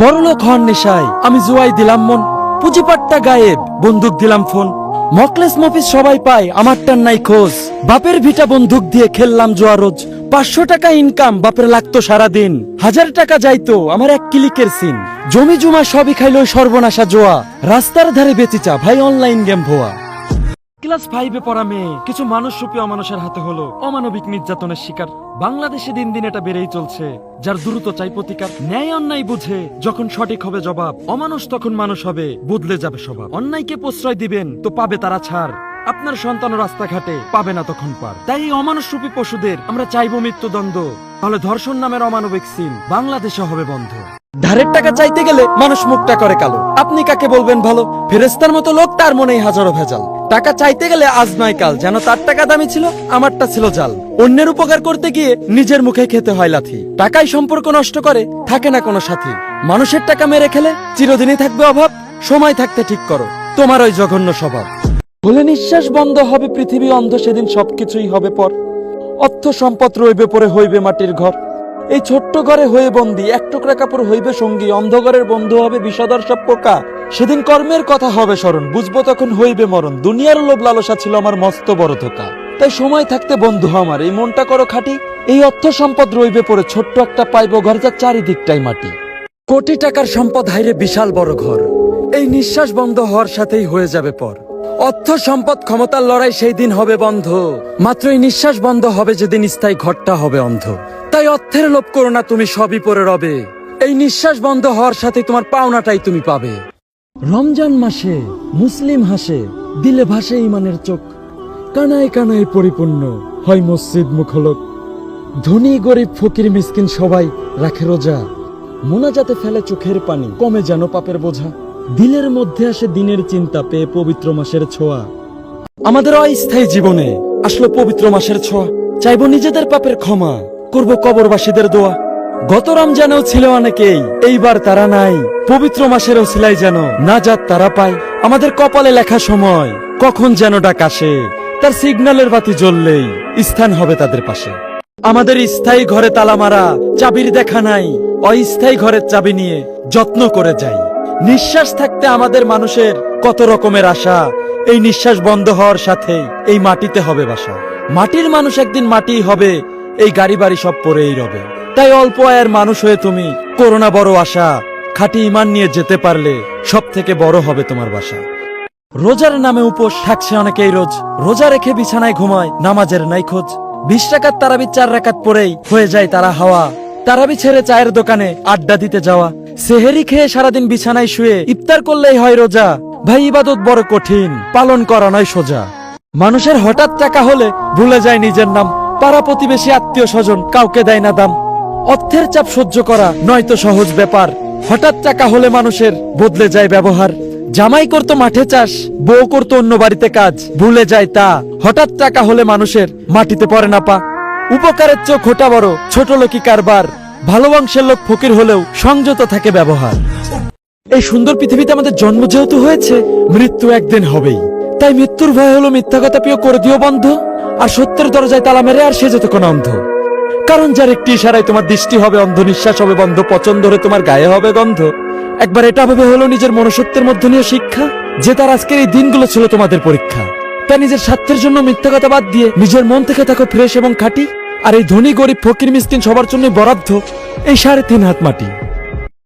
বড়লোক হন নেশায় আমি জুয়াই দিলাম মন, পুঁজিপাট্টা গায়েব, বন্দুক দিলাম ফোন। মকলেস মফিস সবাই পায়, আমারটার নাই খোঁজ। বাপের ভিটা বন্দুক দিয়ে খেললাম জোয়া রোজ। পাঁচশো টাকা ইনকাম বাপের লাগতো সারাদিন। হাজার টাকা যাইতো, আমার এক ক্লিকের সিন জমি জুমা সবই খাইলো সর্বনাশা জোয়া। রাস্তার ধারে বেচিচা ভাই অনলাইন গেম ভোয়া। ক্লাস ফাইভে পড়া মেয়ে, কিছু মানুষ রূপী অমানুষের হাতে হলো অমানবিক নির্যাতনের শিকার। বাংলাদেশে দিন দিন এটা বেড়েই চলছে, যার দ্রুত চাই প্রতিকার, ন্যায় অন্যায় বুঝে যখন সঠিক হবে জবাব, অমানুষ তখন মানুষ হবে, বদলে যাবে স্বভাব। অন্যায়কে প্রশ্রয় দিবেন, তো পাবে তারা ছাড়। আপনার সন্তান রাস্তাঘাটে পাবে না তখন পার। তাই এই অমানুষ রূপী পশুদের আমরা চাইব মৃত্যুদণ্ড। তাহলে ধর্ষণ নামের অমানবিক সিন বাংলাদেশে হবে বন্ধ। ধারের টাকা চাইতে গেলে মানুষ মুখটা করে কালো। আপনি কাকে বলবেন ভালো? ফেরেস্তার মতো লোক, তার মনেই হাজারো ভেজাল। টাকা চাইতে গেলে আজ নয় কাল যেন তার টাকা দামি ছিল, আমারটা ছিল জাল। অন্যের উপকার করতে গিয়ে নিজের মুখে খেতে হয় লাথি। টাকাই সম্পর্ক নষ্ট করে, থাকে না কোনো সাথী। মানুষের টাকা মেরে খেলে চিরদিনই থাকবে অভাব, সময় থাকতে ঠিক করো। তোমার ওই জঘন্য স্বভাব। বলে নিঃশ্বাস বন্ধ হবে পৃথিবী অন্ধ, সেদিন সবকিছুই হবে পর। অর্থ সম্পদ রইবে পরে হইবে মাটির ঘর। এই ছোট্ট ঘরে হয়ে বন্দি, এক টুকরা কাপড় হইবে সঙ্গী অন্ধকারের বন্ধু হবে বিষদর সব পোকা। সেদিন কর্মের কথা হবে স্মরণ, বুঝব তখন হইবে মরণ। দুনিয়ার লোভ লালসা ছিল আমার মস্ত বড় ধোকা। তাই সময় থাকতে বন্ধু আমার, এই মনটা করো খাটি। এই অর্থ সম্পদ রইবে পরে, ছোট্ট একটা পাইবো ঘর যা চারিদিকটাই মাটি। কোটি টাকার সম্পদ হাইরে বিশাল বড় ঘর। এই নিঃশ্বাস বন্ধ হওয়ার সাথেই হয়ে যাবে পর। অর্থ সম্পদ ক্ষমতার লড়াই সেই দিন হবে বন্ধ। মাত্র এই নিঃশ্বাস বন্ধ হবে যেদিন স্থায়ী ঘরটা হবে অন্ধ। তাই অর্থের লোভ করো না, তুমি সবই পরে রবে। এই নিঃশ্বাস বন্ধ হওয়ার সাথে তোমার পাওনাটাই তুমি পাবে। রমজান মাসে মুসলিম হাসে, দিলে ভাসে ইমানের চোখ। কানায় কানায় পরিপূর্ণ হয় মসজিদ মুখলক। ধনী, গরিব, ফকির, মিসকিন সবাই রাখে রোজা। মোনাজাতে ফেলে চোখের পানি, কমে যেন পাপের বোঝা। দিলের মধ্যে আসে দিনের চিন্তা, পেয়ে পবিত্র মাসের ছোঁয়া। আমাদের অস্থায়ী জীবনে আসলো পবিত্র মাসের ছোঁয়া। চাইব নিজেদের পাপের ক্ষমা, করব কবরবাসীদের দোয়া। গত রমজানেও ছিল অনেকেই, এইবার তারা নাই। পবিত্র মাসের ওসিলাই যেন না যাত তারা পায়। আমাদের কপালে লেখা সময়, কখন যেন ডাক আসে। তার সিগন্যালের বাতি জ্বললেই স্থান হবে তাদের পাশে। আমাদের স্থায়ী ঘরে তালা মারা, চাবির দেখা নাই। অস্থায়ী ঘরের চাবি নিয়ে যত্ন করে যাই। নিঃশ্বাস থাকতে আমাদের মানুষের কত রকমের আশা। এই নিঃশ্বাস বন্ধ হওয়ার সাথে এই মাটিতে হবে বাসা। মাটির মানুষ একদিন মাটিই হবে, এই গাড়ি বাড়ি সব পরেই রবে। তাই অল্প আয়ের মানুষ হয়ে তুমি করোনা বড় আশা, খাঁটি ইমান নিয়ে যেতে পারলে সব থেকে বড় হবে তোমার বাসা। রোজার নামে উপোস থাকছে অনেকেই রোজ। রোজা রেখে বিছানায় ঘুমায় নামাজের নাই খোঁজ বিশ টাকার তারাবি, চার রাকাত পরেই হয়ে যায় তারা হাওয়া। তারাবি ছেড়ে চায়ের দোকানে আড্ডা দিতে যাওয়া। সেহেরি খেয়ে সারাদিন বিছানায় শুয়ে ইফতার করলেই হয় রোজা। ভাই, ইবাদত বড় কঠিন, পালন করা নয় সোজা। মানুষের হঠাৎ টাকা হলে ভুলে যায় নিজের নাম। পাড়া প্রতিবেশী, আত্মীয় স্বজন কাউকে দেয় না দাম। অর্থের চাপ সহ্য করা নয়তো সহজ ব্যাপার। হঠাৎ টাকা হলে মানুষের বদলে যায় ব্যবহার। জামাই করতো মাঠে চাষ, বউ করতো অন্য বাড়িতে কাজ, ভুলে যায় তা। হঠাৎ টাকা হলে মানুষের মাটিতে পড়ে না পা। উপকারের চোখ হোটা বড়, ছোট লোকই কারবার। ভালো বংশের লোক ফকির হলেও সংযত থাকে ব্যবহার। এই সুন্দর পৃথিবীতে আমাদের জন্ম যেহেতু হয়েছে, মৃত্যু একদিন হবেই। তাই মৃত্যুর ভয় হলো মিথ্যা কথা প্রিয় করে দিও বন্ধ, আর সত্যের দরজায় তালা মেরে আর সে যেত কোনো অন্ধ। কারণ যার একটি ইশারায় তোমার দৃষ্টি হবে অন্ধ নিঃশ্বাস হবে বন্ধ পছন্দ হলে তোমার গায়ে হবে গন্ধ। একবার এটা ভেবে হলো নিজের মনুষ্যত্বের মধ্য নিয়ে শিক্ষা, যে তার আজকের এই দিনগুলো ছিল তোমাদের পরীক্ষা। তা নিজের স্বার্থের জন্য মিথ্যা কথা বাদ দিয়ে নিজের মন থেকে থাকো ফ্রেশ এবং খাঁটি, আর এই ধনী, গরিব, ফকির, মিসকিন সবার জন্য বরাদ্দ এই সাড়ে তিন হাত মাটি।